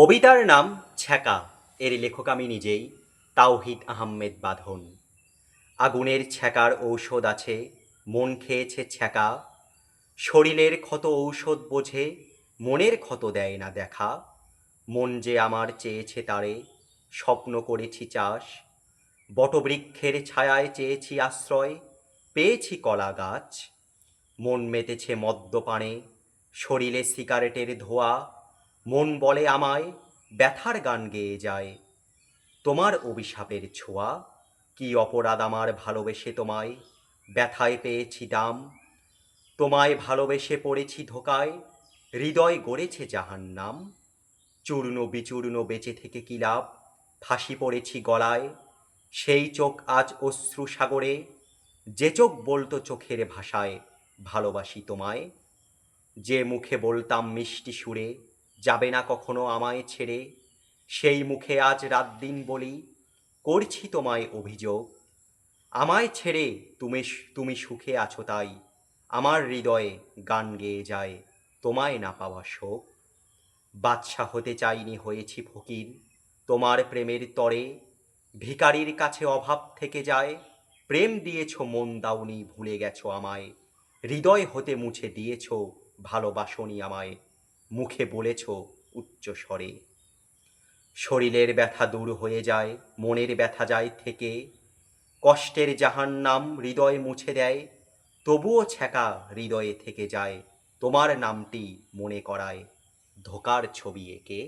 কবিতার নাম ছ্যাঁকা। এর লেখক আমি নিজেই, তাওহিদ আহমেদ বাঁধন। আগুনের ছ্যাঁকার ঔষধ আছে, মন খেয়েছে ছ্যাঁকা। শরীরের ক্ষত ঔষধ বোঝে, মনের ক্ষত দেয় না দেখা। মন যে আমার চেয়েছে তারে, স্বপ্ন করেছি চাষ। বটবৃক্ষের ছায়ায় চেয়েছি আশ্রয়, পেয়েছি কলা গাছ। মন মেতেছে মদ্যপানে, শরীরে সিগারেটের ধোয়া। মন বলে আমায়, ব্যথার গান গেয়ে যায়। তোমার অভিশাপের ছোঁয়া, কি অপরাধ আমার ভালোবেসে তোমায়? ব্যথায় পেয়েছি দাম, তোমায় ভালোবেসে পড়েছি ধোকায়, হৃদয় গড়েছে জাহান নাম। চূর্ণ বিচূর্ণ বেঁচে থেকে কি লাভ? ফাঁসি পড়েছি গলায়, সেই চোখ আজ অশ্রু সাগরে। যে চোখ বলতো চোখের ভাষায়, ভালোবাসি তোমায়। যে মুখে বলতাম মিষ্টি সুরে যাবে না কখনো আমায় ছেড়ে। সেই মুখে আজ রাত দিন বলি, করছি তোমায় অভিযোগ। আমায় ছেড়ে তুমি তুমি সুখে আছো তাই, আমার হৃদয়ে গান গেয়ে যায়, তোমায় না পাওয়া শোক। বাদশা হতে চাইনি হয়েছি ফকির, তোমার প্রেমের তরে। ভিকারির কাছে অভাব থেকে যায়, প্রেম দিয়েছ মন দাউনি ভুলে গেছো আমায়। হৃদয় হতে মুছে দিয়েছ ভালোবাসনি আমায়। মুখে বলেছ উচ্চ স্বরে। শরীরের ব্যথা দূর হয়ে যায়, মনের ব্যথা যায় থেকে। কষ্টের জাহান নাম হৃদয় মুছে দেয়, তবুও ছ্যাঁকা হৃদয়ে থেকে যায়। তোমার নামটি মনে করায়। ধোকার ছবি এঁকে।